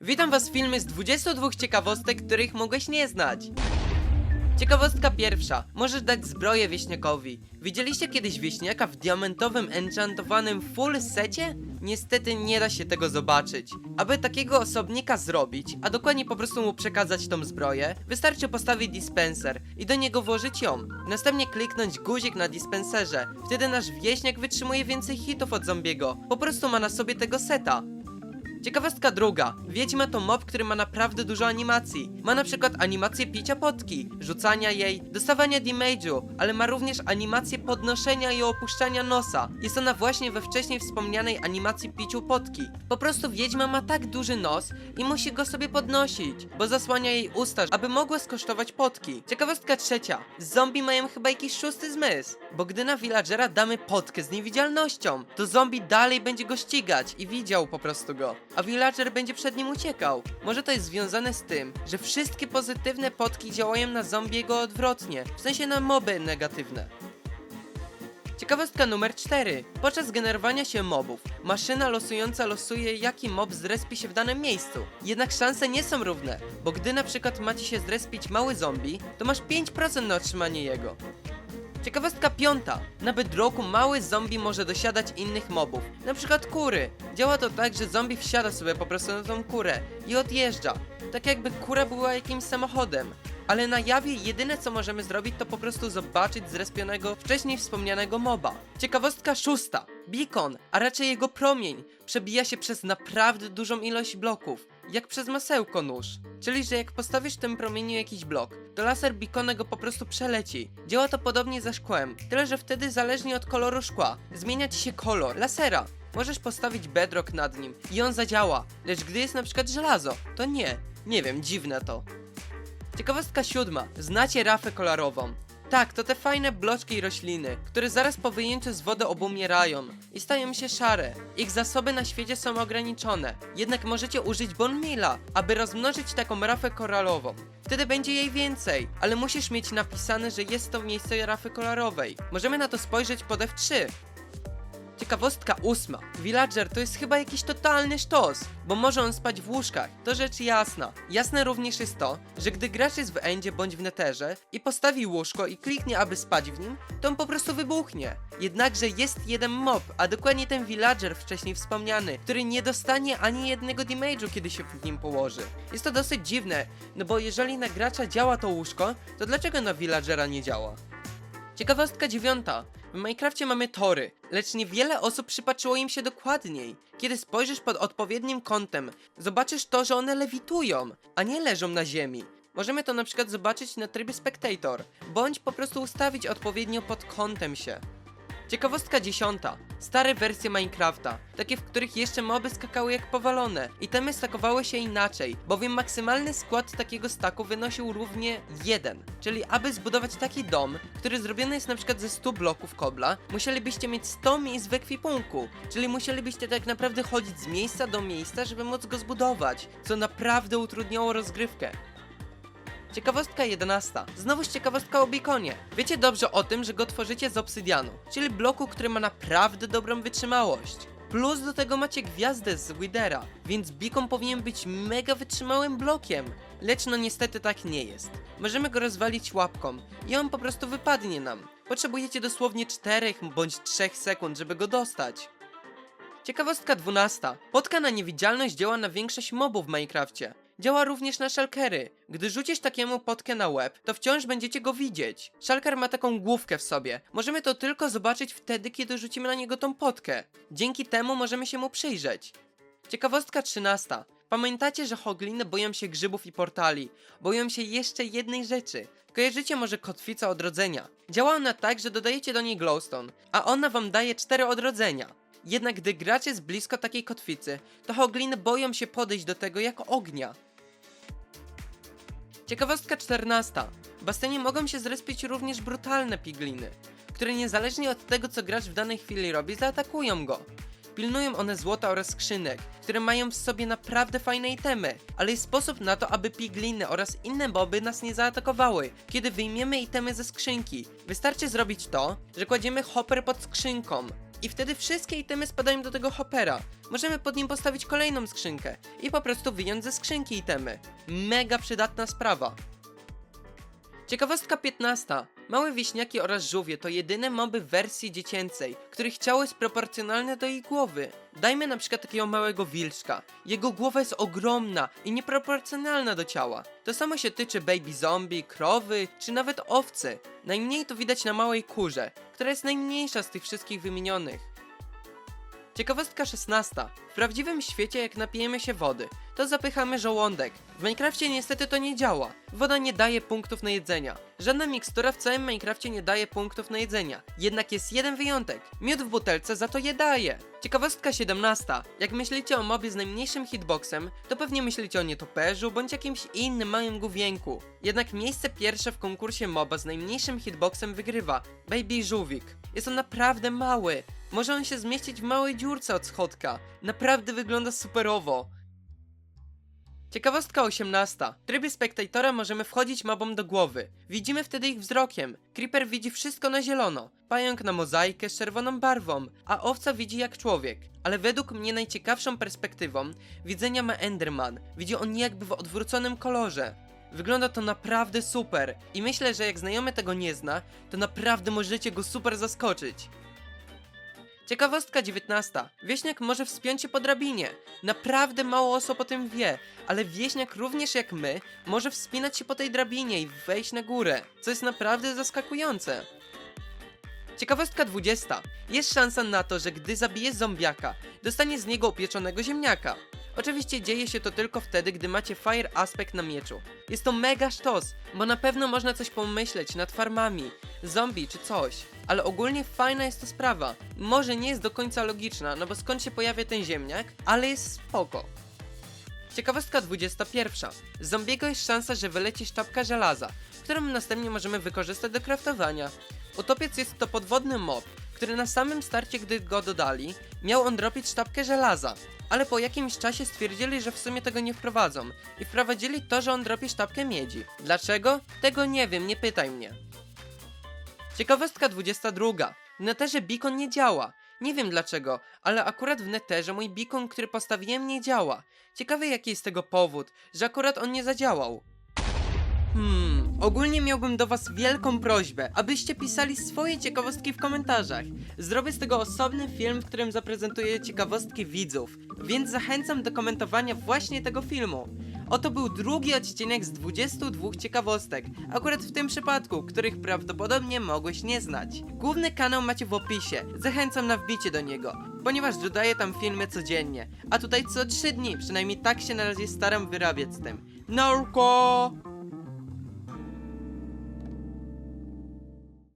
Witam was w filmie z 22 ciekawostek, których mogłeś nie znać. Ciekawostka pierwsza. Możesz dać zbroję wieśniakowi. Widzieliście kiedyś wieśniaka w diamentowym, enchantowanym full secie? Niestety nie da się tego zobaczyć. Aby takiego osobnika zrobić, a dokładnie po prostu mu przekazać tą zbroję, wystarczy postawić dispenser i do niego włożyć ją. Następnie kliknąć guzik na dispenserze. Wtedy nasz wieśniak wytrzymuje więcej hitów od zombiego. Po prostu ma na sobie tego seta. Ciekawostka druga. Wiedźma to mob, który ma naprawdę dużo animacji. Ma na przykład animację picia potki, rzucania jej, dostawania damage'u, ale ma również animację podnoszenia i opuszczania nosa. Jest ona właśnie we wcześniej wspomnianej animacji piciu potki. Po prostu Wiedźma ma tak duży nos i musi go sobie podnosić, bo zasłania jej usta, aby mogła skosztować potki. Ciekawostka trzecia. Zombie mają chyba jakiś szósty zmysł, bo gdy na villagera damy potkę z niewidzialnością, to zombie dalej będzie go ścigać i widział po prostu go, a villager będzie przed nim uciekał. Może to jest związane z tym, że wszystkie pozytywne potki działają na zombiego odwrotnie, w sensie na moby negatywne. Ciekawostka numer 4. Podczas generowania się mobów, maszyna losująca losuje jaki mob zrespi się w danym miejscu. Jednak szanse nie są równe, bo gdy na przykład macie się zrespić mały zombie, to masz 5% na otrzymanie jego. Ciekawostka piąta. Na Bedrocku mały zombie może dosiadać innych mobów, na przykład kury. Działa to tak, że zombie wsiada sobie po prostu na tą kurę i odjeżdża. Tak jakby kura była jakimś samochodem. Ale na jawie jedyne co możemy zrobić to po prostu zobaczyć zrespionego wcześniej wspomnianego moba. Ciekawostka szósta. Beacon, a raczej jego promień, przebija się przez naprawdę dużą ilość bloków, jak przez masełko nóż. Czyli, że jak postawisz w tym promieniu jakiś blok, to laser beacona go po prostu przeleci. Działa to podobnie ze szkłem, tyle że wtedy zależnie od koloru szkła, zmienia ci się kolor lasera. Możesz postawić bedrock nad nim i on zadziała, lecz gdy jest na przykład żelazo, to nie. Nie wiem, dziwne to. Ciekawostka siódma. Znacie rafę kolorową. Tak, to te fajne bloczki i rośliny, które zaraz po wyjęciu z wody obumierają i stają się szare. Ich zasoby na świecie są ograniczone, jednak możecie użyć bonmila, aby rozmnożyć taką rafę koralową. Wtedy będzie jej więcej, ale musisz mieć napisane, że jest to miejsce rafy kolorowej. Możemy na to spojrzeć pod F3. Ciekawostka ósma. Villager to jest chyba jakiś totalny sztos, bo może on spać w łóżkach, to rzecz jasna. Jasne również jest to, że gdy gracz jest w endzie bądź w neterze i postawi łóżko i kliknie aby spać w nim, to on po prostu wybuchnie. Jednakże jest jeden mob, a dokładnie ten villager wcześniej wspomniany, który nie dostanie ani jednego damage'u kiedy się w nim położy. Jest to dosyć dziwne, no bo jeżeli na gracza działa to łóżko, to dlaczego na villagera nie działa? Ciekawostka dziewiąta. W Minecrafcie mamy tory, lecz niewiele osób przypatrzyło im się dokładniej. Kiedy spojrzysz pod odpowiednim kątem, zobaczysz to, że one lewitują, a nie leżą na ziemi. Możemy to na przykład zobaczyć na trybie Spectator, bądź po prostu ustawić odpowiednio pod kątem się. Ciekawostka dziesiąta. Stare wersje Minecrafta, takie w których jeszcze moby skakały jak powalone. Itemy stakowały się inaczej, bowiem maksymalny skład takiego staku wynosił równie 1. Czyli aby zbudować taki dom, który zrobiony jest na przykład ze 100 bloków kobla, musielibyście mieć 100 miejsc w ekwipunku. Czyli musielibyście tak naprawdę chodzić z miejsca do miejsca, żeby móc go zbudować, co naprawdę utrudniało rozgrywkę. Ciekawostka 11. Znowuż ciekawostka o beaconie. Wiecie dobrze o tym, że go tworzycie z obsydianu, czyli bloku, który ma naprawdę dobrą wytrzymałość. Plus do tego macie gwiazdę z Widera, więc beacon powinien być mega wytrzymałym blokiem. Lecz no niestety tak nie jest. Możemy go rozwalić łapką i on po prostu wypadnie nam. Potrzebujecie dosłownie 4 bądź 3 sekund, żeby go dostać. Ciekawostka 12. Potka na niewidzialność działa na większość mobów w Minecrafcie. Działa również na shulkery. Gdy rzucisz takiemu potkę na łeb, to wciąż będziecie go widzieć. Shulker ma taką główkę w sobie. Możemy to tylko zobaczyć wtedy, kiedy rzucimy na niego tą potkę. Dzięki temu możemy się mu przyjrzeć. Ciekawostka 13. Pamiętacie, że hogliny boją się grzybów i portali. Boją się jeszcze jednej rzeczy. Kojarzycie może kotwica odrodzenia. Działa ona tak, że dodajecie do niej glowstone, a ona wam daje 4 odrodzenia. Jednak gdy gracz jest blisko takiej kotwicy, to hogliny boją się podejść do tego jak ognia. Ciekawostka 14. W basenie mogą się zrespić również brutalne pigliny, które niezależnie od tego co gracz w danej chwili robi, zaatakują go. Pilnują one złota oraz skrzynek, które mają w sobie naprawdę fajne itemy, ale jest sposób na to, aby pigliny oraz inne moby nas nie zaatakowały, kiedy wyjmiemy itemy ze skrzynki. Wystarczy zrobić to, że kładziemy hopper pod skrzynką. I wtedy wszystkie itemy spadają do tego hopera. Możemy pod nim postawić kolejną skrzynkę i po prostu wyjąć ze skrzynki itemy. Mega przydatna sprawa. Ciekawostka 15. Małe wieśniaki oraz żółwie to jedyne moby w wersji dziecięcej, których ciało jest proporcjonalne do ich głowy. Dajmy na przykład takiego małego wilczka. Jego głowa jest ogromna i nieproporcjonalna do ciała. To samo się tyczy baby zombie, krowy czy nawet owcy. Najmniej to widać na małej kurze, która jest najmniejsza z tych wszystkich wymienionych. Ciekawostka 16. W prawdziwym świecie, jak napijemy się wody, to zapychamy żołądek. W Minecrafcie niestety to nie działa. Woda nie daje punktów na jedzenia. Żadna mikstura w całym Minecrafcie nie daje punktów na jedzenia. Jednak jest jeden wyjątek. Miód w butelce za to je daje. Ciekawostka 17. Jak myślicie o mobie z najmniejszym hitboxem, to pewnie myślicie o nietoperzu bądź jakimś innym małym główienku. Jednak miejsce pierwsze w konkursie moba z najmniejszym hitboxem wygrywa Baby Żółwik. Jest on naprawdę mały. Może on się zmieścić w małej dziurce od schodka. Naprawdę wygląda superowo. Ciekawostka 18. W trybie spektatora możemy wchodzić mobom do głowy. Widzimy wtedy ich wzrokiem. Creeper widzi wszystko na zielono. Pająk na mozaikę z czerwoną barwą, a owca widzi jak człowiek. Ale według mnie najciekawszą perspektywą widzenia ma Enderman. Widzi on jakby w odwróconym kolorze. Wygląda to naprawdę super i myślę, że jak znajomy tego nie zna, to naprawdę możecie go super zaskoczyć. Ciekawostka 19. Wieśniak może wspiąć się po drabinie. Naprawdę mało osób o tym wie, ale wieśniak również jak my może wspinać się po tej drabinie i wejść na górę, co jest naprawdę zaskakujące. Ciekawostka 20. Jest szansa na to, że gdy zabije zombiaka, dostanie z niego upieczonego ziemniaka. Oczywiście dzieje się to tylko wtedy, gdy macie Fire Aspect na mieczu. Jest to mega sztos, bo na pewno można coś pomyśleć nad farmami, zombie czy coś. Ale ogólnie fajna jest to sprawa. Może nie jest do końca logiczna, no bo skąd się pojawia ten ziemniak, ale jest spoko. Ciekawostka 21. Z zombiego jest szansa, że wyleci sztabka żelaza, którą następnie możemy wykorzystać do craftowania. Utopiec jest to podwodny mob, który na samym starcie, gdy go dodali, miał on dropić sztabkę żelaza. Ale po jakimś czasie stwierdzili, że w sumie tego nie wprowadzą i wprowadzili to, że on dropi sztabkę miedzi. Dlaczego? Tego nie wiem, nie pytaj mnie. Ciekawostka 22. W neterze beacon nie działa. Nie wiem dlaczego, ale akurat w neterze mój beacon, który postawiłem nie działa. Ciekawy jaki jest tego powód, że akurat on nie zadziałał. Ogólnie miałbym do was wielką prośbę, abyście pisali swoje ciekawostki w komentarzach. Zrobię z tego osobny film, w którym zaprezentuję ciekawostki widzów, więc zachęcam do komentowania właśnie tego filmu. Oto był drugi odcinek z 22 ciekawostek, akurat w tym przypadku, których prawdopodobnie mogłeś nie znać. Główny kanał macie w opisie, zachęcam na wbicie do niego, ponieważ dodaję tam filmy codziennie, a tutaj co 3 dni, przynajmniej tak się na razie staram wyrabiać z tym. Norko!